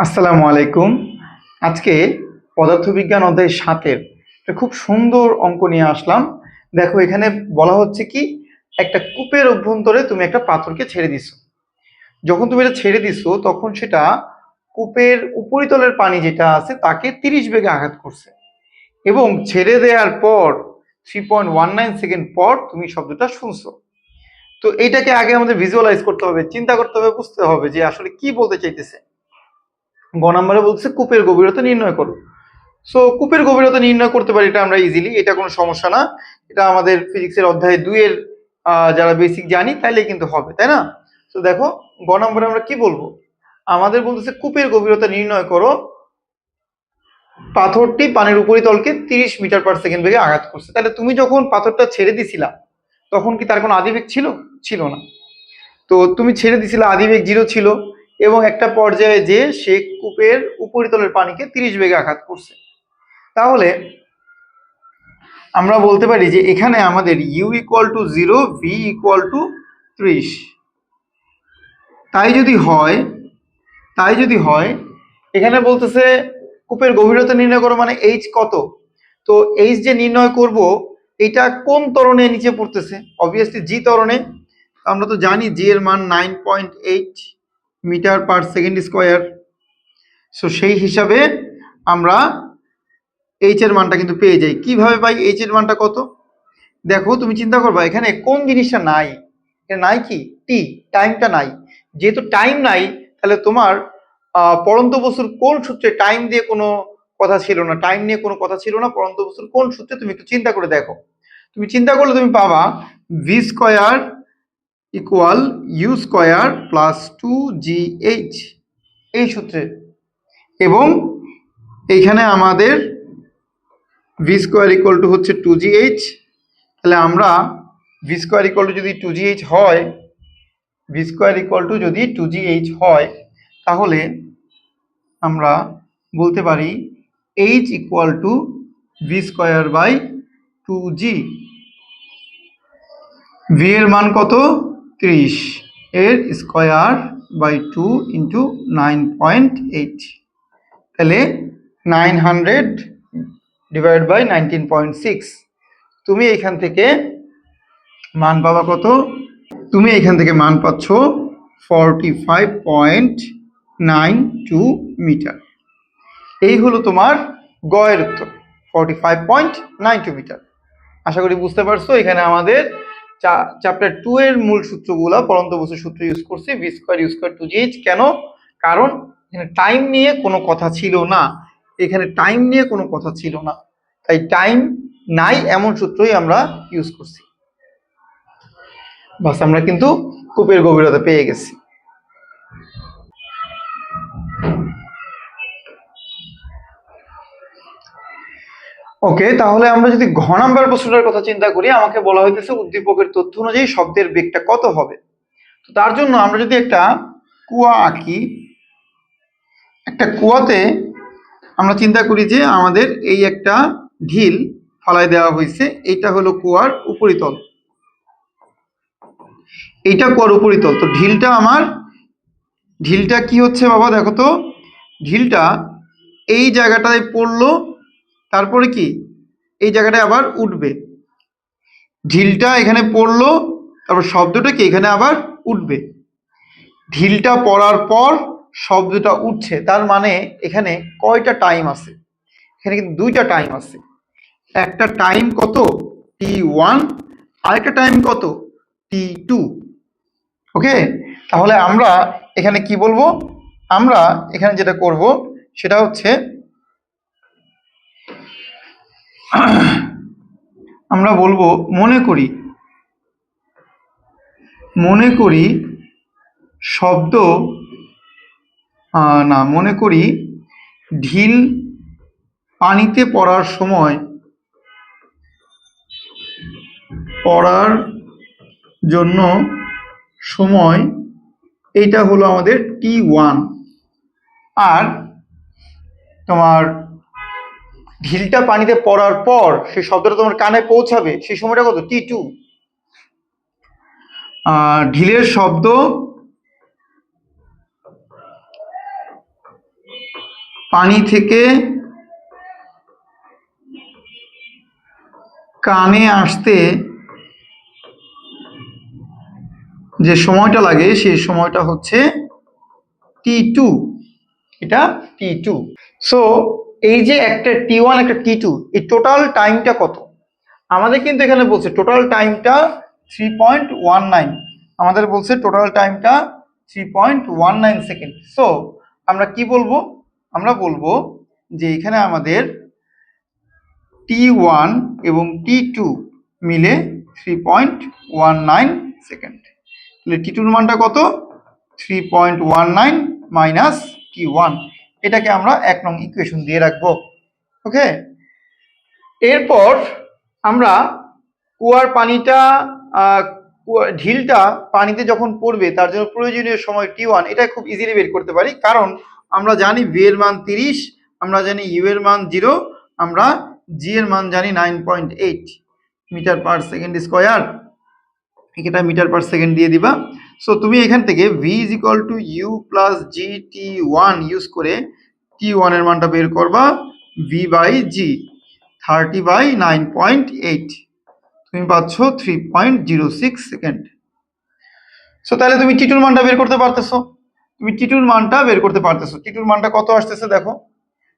আসসালামু আলাইকুম। আজকে পদার্থবিজ্ঞান অধ্যায় সাতের একটা খুব সুন্দর অঙ্ক নিয়ে আসলাম। দেখো, এখানে বলা হচ্ছে কি, একটা কূপের অভ্যন্তরে তুমি একটা পাথরকে ছেড়ে দিছো। যখন তুমি এটা ছেড়ে দিছো, তখন সেটা কূপের উপরিতলের পানি যেটা আছে, তাকে তিরিশ বেগে আঘাত করছে। এবং ছেড়ে দেওয়ার পর three point one nine second পর তুমি শব্দটা শুনছো। তো এইটাকে আগে আমাদের ভিজুয়ালাইজ করতে হবে, চিন্তা করতে হবে, বুঝতে হবে যে আসলে কি বলতে চাইতেছে। গ নম্বরে বলছে কূপের গভীরতা নির্ণয় করো। সো কূপের গভীরতা নির্ণয় করতে পারি এটা আমরা ইজিলি এটা কোনো সমস্যা না। এটা আমাদের ফিজিক্সের অধ্যায় দুইয়ের যারা বেসিক জানি তাইলে কিন্তু হবে, তাই না? তো দেখো, গ নম্বরে আমরা কি বলব? আমাদের বলতেছে, কূপের গভীরতা নির্ণয় করো। পাথরটি পানির উপরিতলকে তিরিশ মিটার পার সেকেন্ড বেগে আঘাত করছে। তাহলে তুমি যখন পাথরটা ছেড়ে দিছিলা, তখন কি তার কোনো আদিবেগ ছিল? ছিল না। তো তুমি ছেড়ে দিছিলে আদিবেগ জিরো ছিল। এবং একটা পর্যায়ে যে সে কূপের উপরিতলের পানিকে তিরিশ বেগে আঘাত করছে। তাহলে আমরা বলতে পারি যে এখানে আমাদের u equal to zero v equal to ত্রিশ। তাই যদি হয়, তাই যদি হয়, এখানে বলতেছে কূপের গভীরতা নির্ণয় করো মানে এইচ কত? তো এইচ যে নির্ণয় করব, এটা কোন ত্বরণে নিচে পড়তেছে? অবভিয়াসলি জি তরণে। আমরা তো জানি জি এর মান nine point eight metre per second square. So সেই হিসাবে আমরা এইচ এর মানটা কিন্তু পেয়ে যাই। কীভাবে পাই এইচ এর মানটা কত? দেখো, তুমি চিন্তা করবা, এখানে কোন জিনিসটা নাই? নাই কি? টি টাইমটা নাই। যেহেতু টাইম নাই, তাহলে তোমার পরন্ত বস্তুর কোন সূত্রে টাইম দিয়ে কোনো কথা ছিল না? টাইম নিয়ে কোনো কথা ছিল না, পরন্ত বস্তুর কোন সূত্রে তুমি একটু চিন্তা করে দেখো। তুমি চিন্তা করলে তুমি পাবা v square equal u square plus two g h এই সূত্রে। এবং এইখানে আমাদের ভি স্কোয়ার ইকুয়াল টু হচ্ছে টু জি এইচ তাহলে আমরা ভি স্কোয়ার ইকুয়াল টু যদি টু জি এইচ হয় ভি স্কোয়ার ইকুয়াল টু যদি টু জি এইচ হয়, তাহলে আমরা বলতে পারি h equal to v square by two g v এর মান কত? ত্রিশ এর square by two into nine point eight. তাহলে nine hundred divide by nineteen point six. তুমি এখান থেকে মান পাবা কত? তুমি এখান থেকে মান পাচ্ছ forty five point nine two metre. এই হলো তোমার গয়ের উত্তর, forty five point nine two metre. আশা করি বুঝতে পারছ, এখানে আমাদের চ্যাপ্টার টু এর মূল সূত্রগুলো পরন্ত বসু সূত্র ইউজ করছি v square use square two g h কেন? কারণ এখানে টাইম নিয়ে কোনো কথা ছিল না। এখানে টাইম নিয়ে কোনো কথা ছিল না। তাই টাইম নাই এমন সূত্রই আমরা ইউজ করছি। বাস আমরা কিন্তু কূপের গভীরতা পেয়ে গেছি। ওকে তাহলে আমরা যদি ঘ নাম্বার প্রশ্নটার কথা চিন্তা করি, আমাকে বলা হইতেছে উদ্দীপকের তথ্য অনুযায়ী শব্দের বেগটা কত হবে? তো তার জন্য আমরা যদি একটা কুয়া আঁকি, একটা কুয়াতে আমরা চিন্তা করি যে আমাদের এই একটা ঢিল ফালাই দেওয়া হয়েছে এইটা হলো কুয়ার উপরিতল। এইটা কুয়ার উপরিতল, তো ঢিলটা আমার, ঢিলটা কি হচ্ছে বাবা দেখো তো? ঢিলটা এই জায়গাটায় পড়ল তারপরে কি? এই জায়গাটায় আবার উঠবে। ঢিলটা এখানে পড়ল, তারপর শব্দটা কি? এখানে আবার উঠবে। ঢিলটা পড়ার পর শব্দটা উঠছে, তার মানে এখানে কয়টা টাইম আছে? এখানে কিন্তু দুইটা টাইম আছে। একটা টাইম কত? টি ওয়ান আরেকটা টাইম কত? টি টু ওকে তাহলে আমরা এখানে কি বলব? আমরা এখানে যেটা করব, সেটা হচ্ছে আমরা বলব, মনে করি। মনে করি শব্দ না, মনে করি ঢিল পানিতে পড়ার সময় পড়ার জন্য সময়, এইটা হলো আমাদের টি ওয়ান আর তোমার ঢিলটা পানিতে পড়ার পর সেই শব্দটা তোমার কানে পৌঁছাবে, সেই সময়টা কত? টি টু ঢিলের শব্দ পানি থেকে কানে আসতে যে সময়টা লাগে, সেই সময়টা হচ্ছে টি টু এটা টি টু সো এই যে একটা টি ওয়ান একটা টি টু এই টোটাল টাইমটা কত? আমাদের কিন্তু এখানে বলছে টোটাল টাইমটা থ্রি পয়েন্ট ওয়ান নাইন আমাদের বলছে টোটাল টাইমটা three point one nine second so আমরা কি বলব? আমরা বলব যে এখানে আমাদের টি ওয়ান এবং টি টু মিলে three point one nine second তাহলে টি টুর মানটা কত? Three point one nine minus t one এটাকে আমরা এক নং ইকুয়েশন দিয়ে রাখব। ওকে এরপর আমরা কুয়ার পানিটা ঢিলটা পানিতে যখন পড়বে, তার জন্য প্রয়োজনীয় সময় টি ওয়ান এটা খুব ইজিলি বের করতে পারি। কারণ আমরা জানি ভি এর মান তিরিশ, আমরা জানি ইউ এর মান জিরো, আমরা জি এর মান জানি nine point eight metre per second square এটা মিটার পার সেকেন্ড দিয়ে দিবা। সো তুমি এখান থেকে v is equal to u plus g t one use করে টি ওয়ানের মানটা বের করবা v by g thirty by nine point eight তুমি পাচ্ছ three point zero six second so তাহলে তুমি টি টুর মানটা বের করতে পারতেছো। তুমি টি টুর মানটা বের করতে পারতেছো। টি টুর মানটা কত আসতেছে দেখো।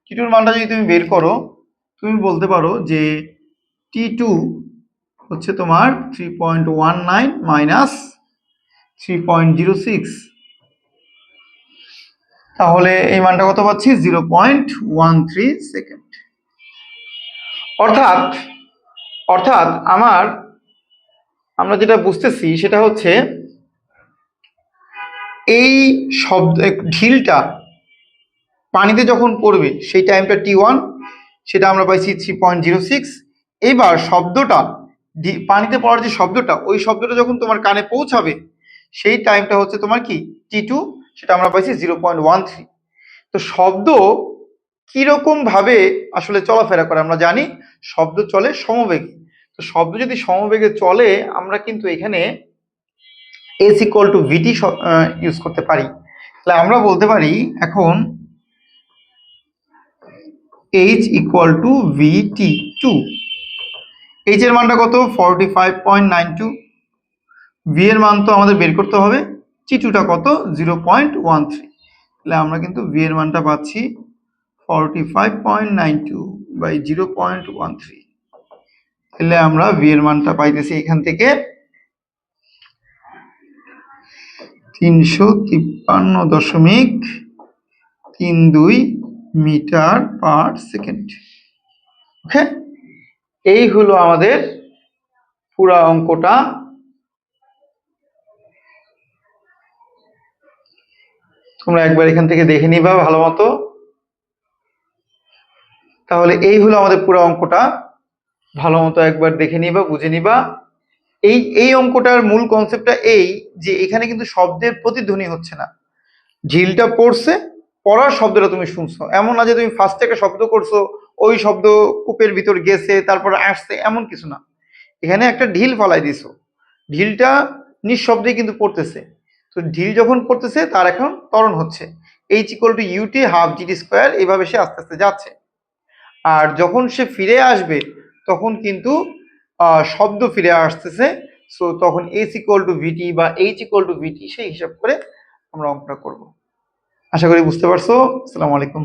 টি টুর মানটা যদি তুমি বের করো, তুমি বলতে পারো যে টি টু হচ্ছে তোমার three point one nine minus three point zero six তাহলে এই মানটা কত পাচ্ছি? Zero point one three second অর্থাৎ অর্থাৎ আমার, আমরা যেটা বুঝতেছি সেটা হচ্ছে, এই শব্দ ঢিলটা পানিতে যখন পড়বে, সেই টাইমটা টি ওয়ান সেটা আমরা পাইছি থ্রি পয়েন্ট জিরো সিক্স এইবার শব্দটা পানিতে পড়ার যে শব্দটা, ওই শব্দটা যখন তোমার কানে পৌঁছাবে সেই টাইমটা হচ্ছে তোমার কি? টি টু সেটা আমরা পাইছি জিরো পয়েন্ট ওয়ান থ্রি তো শব্দ কীরকম ভাবে আসলে চলাফেরা করে আমরা জানি, শব্দ চলে সমবেগে। তো শব্দ যদি সমবেগে চলে, আমরা কিন্তু এখানে s equal to v t use করতে পারি। তাহলে আমরা বলতে পারি এখন h equal to v t to h এর মানটা কত? Forty five point nine two v এর মান তো আমাদের বের করতে হবে। টি টুটা কত? জিরো পয়েন্ট ওয়ান থ্রি তাহলে আমরা কিন্তু ভি এর মানটা পাচ্ছি forty five point nine two by zero point one three তাহলে আমরা ভি এর মানটা পাইতেছি এখান থেকে তিনশো তিপ্পান্ন দশমিক তিন দুই মিটার পার সেকেন্ড। ওকে? এই হলো আমাদের পুরা অঙ্কটা। তোমরা একবার এখান থেকে দেখে নিবা ভালো মতো। তাহলে এই হলো আমাদের পুরো অঙ্কটা। ভালো মতো একবার দেখে নিবা, বুঝে নিবা। এই এই অঙ্কটার মূল কনসেপ্টটা এই যে এখানে কিন্তু শব্দের প্রতিধ্বনি হচ্ছে না। ঝিলটা পড়ছে, পড়ার শব্দটা তুমি শুনছো। এমন না যে তুমি ফার্স্ট একটা শব্দ করছ, ওই শব্দ কূপের ভিতর গেছে, তারপর আসছে, এমন কিছু না। এখানে একটা ঢিল ফলাই দিছো। ঢিলটা নিঃশব্দে কিন্তু পড়তেছে। তো ঢিল যখন পড়তেছে, তার এখন ত্বরণ হচ্ছে। H equal to u t half g t square এইভাবে সে আস্তে আস্তে যাচ্ছে। আর যখন সে ফিরে আসবে, তখন কিন্তু শব্দ ফিরে আসতেছে। সো তখন এস ইকুয়াল টু ভিটি বা এইচ ইকুয়াল টু ভিটি সেই হিসাব করে আমরা অঙ্কটা করব। আশা করি বুঝতে পারছ। আসসালামু আলাইকুম।